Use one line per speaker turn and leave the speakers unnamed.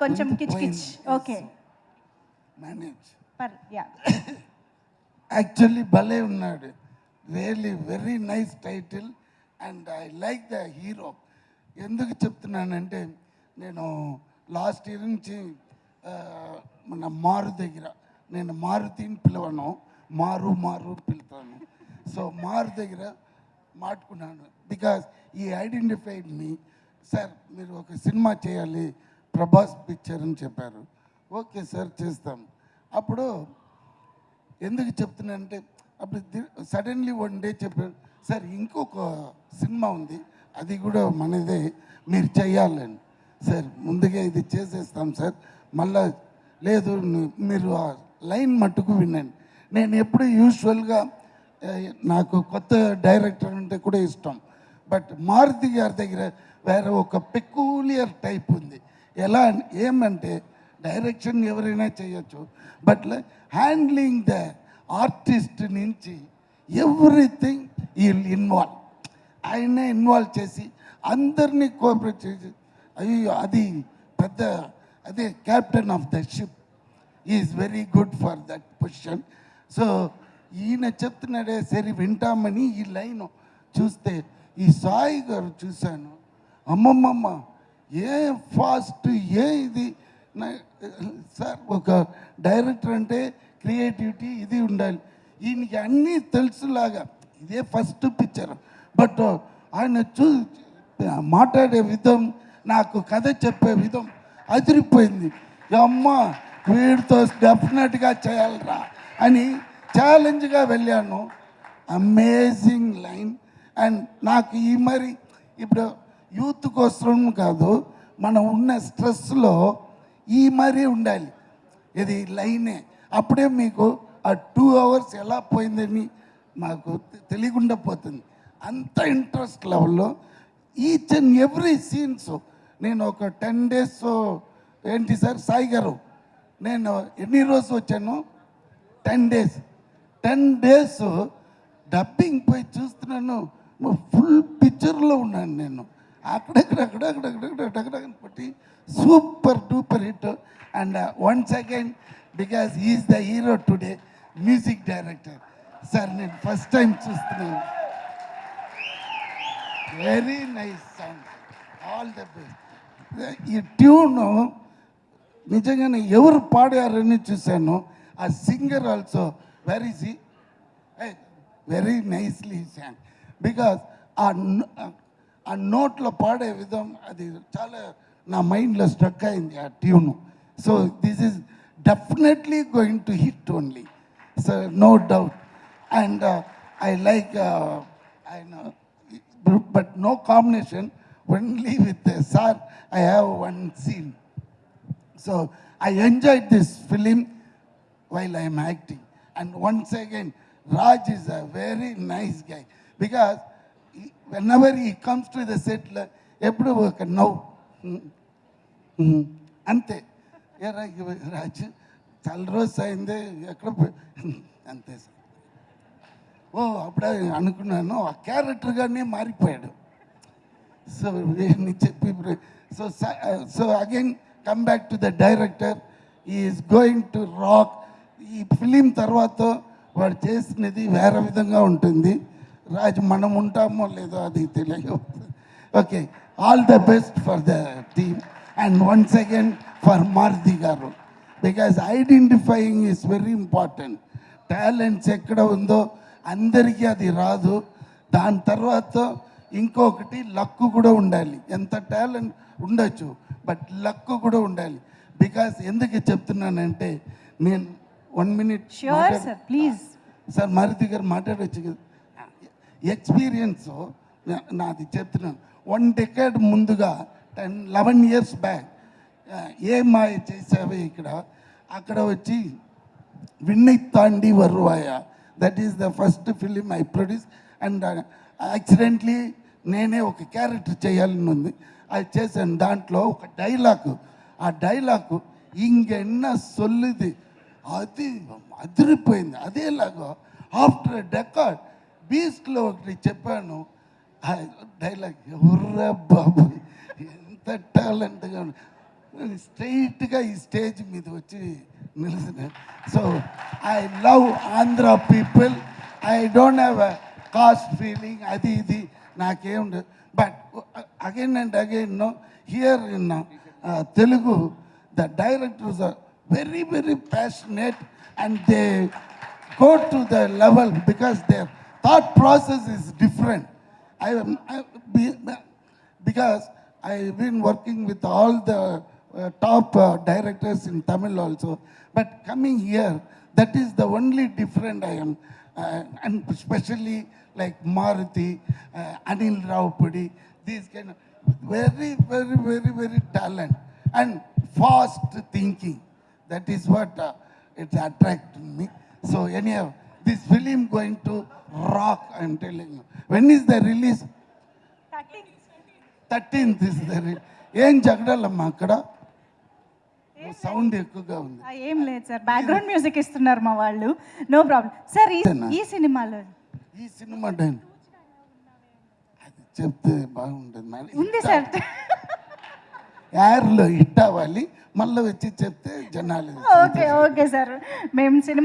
కొంచెం కిచ్ కిచ్. ఓకే
మేనేజ్
పర్ యా
యాక్చువల్లీ భలే ఉన్నాడు really very nice title and I like the hero ఎందుకు చెప్తున్నానంటే నేను లాస్ట్ ఇయర్ నుంచి మన మారు దగ్గర నేను మారుతిని పిలవను మారు మారు పిలుతాను సో మారు దగ్గర మాట్లాడుకున్నాను బికాస్ ఈ ఐడెంటిఫైడ్ మీ సార్ మీరు ఒక సినిమా చేయాలి ప్రభాస్ పిక్చర్ అని చెప్పారు. ఓకే సార్ చేస్తాం. అప్పుడు ఎందుకు చెప్తున్నానంటే అప్పుడు సడన్లీ వన్ డే చెప్పారు సార్ ఇంకొక సినిమా ఉంది అది కూడా మనదే మీరు చెయ్యాలండి సార్ ముందుగా ఇది చేసేస్తాం సార్ మళ్ళా లేదు మీరు ఆ లైన్ మట్టుకు వినండి. నేను ఎప్పుడు యూజువల్గా నాకు కొత్త డైరెక్టర్ అంటే కూడా ఇష్టం. బట్ మారుతి గారి దగ్గర వేరే ఒక పెక్యూలియర్ టైప్ ఉంది. ఎలా ఏమంటే డైరెక్షన్ ఎవరైనా చేయొచ్చు బట్ హ్యాండ్లింగ్ ద ఆర్టిస్ట్ నుంచి ఎవ్రీథింగ్ ఈ ఇన్వాల్వ్ ఆయనే ఇన్వాల్వ్ చేసి అందరినీ కోఆపరేట్ చేసి అయ్యో అది పెద్ద అదే captain of the ship is very good for that position so ఈయన చెప్తున్నాడే సరే వింటామని ఈ లైన్ చూస్తే ఈ సాయి గారు చూశాను. అమ్మమ్మమ్మ ఏ ఫాస్ట్ ఏ ఇది? సార్ ఒక డైరెక్టర్ అంటే క్రియేటివిటీ ఇది ఉండాలి. ఈయనకి అన్నీ తెలుసులాగా. ఇదే ఫస్ట్ పిక్చర్. బట్ ఆయన చూ మాట్లాడే విధం నాకు కథ చెప్పే విధం అదిరిపోయింది. అమ్మ వీడితో డెఫినెట్గా చేయాలరా అని ఛాలెంజ్గా వెళ్ళాను. Amazing line. అండ్ నాకు ఈ మరి ఇప్పుడు యూత్ కోసం కాదు మనం ఉన్న స్ట్రెస్లో ఈ మరీ ఉండాలి. ఇది లైనే. అప్పుడే మీకు ఆ టూ అవర్స్ ఎలా పోయిందని మాకు తెలియకుండా పోతుంది. అంత ఇంట్రెస్ట్ లెవెల్లో ఈచ్ అండ్ ఎవ్రీ సీన్స్ నేను ఒక టెన్ డేస్ ఏంటి సార్? సాయి గారు నేను ఎన్ని రోజులు వచ్చాను? Ten days ten days dubbing పోయి చూస్తున్నాను. ఫుల్ పిక్చర్లో ఉన్నాను నేను. అక్కడక్కడ అక్కడక్కడ అక్కడక్కడ పట్టి super duper hit. And once again because is the hero today music director sir నేను ఫస్ట్ టైం చూస్తున్నాను. Very nice song all the best ఈ ట్యూను నిజంగానే ఎవరు పాడారని చూశాను. ఆ సింగర్ ఆల్సో వెరీ సి వెరీ నైస్లీ సాంగ్ బికాస్ ఆ ఆ నోట్లో పాడే విధం అది చాలా నా మైండ్లో స్ట్రక్ అయింది ఆ tune so this is definitely going to hit only so no doubt and I like ఆయన but no combination only with sir I have one scene So I enjoyed this film while I am acting. And once again, Raj is a very nice guy. Because he- whenever he comes to the set, ఎప్పుడు ఒక నవ్వు అంతే. ఏ రాజు చాలా రోజు అయింది ఎక్కడ పోయి-" అంతే సార్. ఓ అప్పుడే అనుకున్నాను ఆ క్యారెక్టర్గానే మారిపోయాడు. సో నేను చెప్పి so so again come back to the director is going to rock ఈ ఫిలిం తర్వాత వాడు చేసినది వేరే విధంగా ఉంటుంది. రాజు మనం ఉంటామో లేదో అది తెలియదు. Okay all the best for the team and once again for Maruthi garu. Because identifying is very important talents ఎక్కడ ఉందో అందరికీ అది రాదు. దాని తర్వాత ఇంకొకటి లక్కు కూడా ఉండాలి. ఎంత టాలెంట్ ఉండొచ్చు బట్ లక్కు కూడా ఉండాలి. బికాస్ ఎందుకు చెప్తున్నానంటే నేను one minute
sir please
sir Maruthi garu మాట్లాడవచ్చు కదా. ఎక్స్పీరియన్స్ నాది చెప్తున్నాను. వన్ డెకేడ్ ముందుగా ten eleven years back Ye Maaya Chesave ఇక్కడ? అక్కడ వచ్చి Vinnai Thaandi Varuvaaya. That is the first film I produce and accidentally నేనే ఒక క్యారెక్టర్ చేయాలని ఉంది. అది చేశాను. దాంట్లో ఒక డైలాగ్ ఆ డైలాగ్ ఇంకెన్న సొల్లుది? అది అదిరిపోయింది. అదేలాగా ఆఫ్టర్ డెకార్డ్ బీస్ట్లో ఒకటి చెప్పాను. డైలాగ్ ఎవర్రా బాబు ఎంత టాలెంట్గా స్ట్రైట్గా ఈ స్టేజ్ మీద వచ్చి నిలిచిన so I love Andhra people I don't have a caste feeling అది ఇది నాకేం but again and again no here in Telugu the directors are very very passionate and they go to the level because their thought process is different. I, I be- because I've been working with all the uh, top uh, directors in Tamil also, but coming here, that is the only different I am, uh, and especially like Maruti, uh, Anil Raupudi, these kind of very, very, very, very talent and fast thinking. That is what uh, it attracted me. So anyhow, this film going to rock. I'm telling you. When is the release? Thirteenth is the ఏం జగడాలమ్మా అక్కడ? Sound ఎక్కువగా ఉంది.
ఏం లేదు sir. Background music ఇస్తున్నారు మా వాళ్ళు. నో ప్రాబ్లం సార్ ఈ సినిమాలో
ఈ సినిమా అది చెప్తే బాగుంటుంది.
ఉంది సార్.
యార్లో హిట్ అవ్వాలి మళ్ళీ వచ్చి చెప్తే జనాలు
ఓకే ఓకే సార్. మేము సినిమా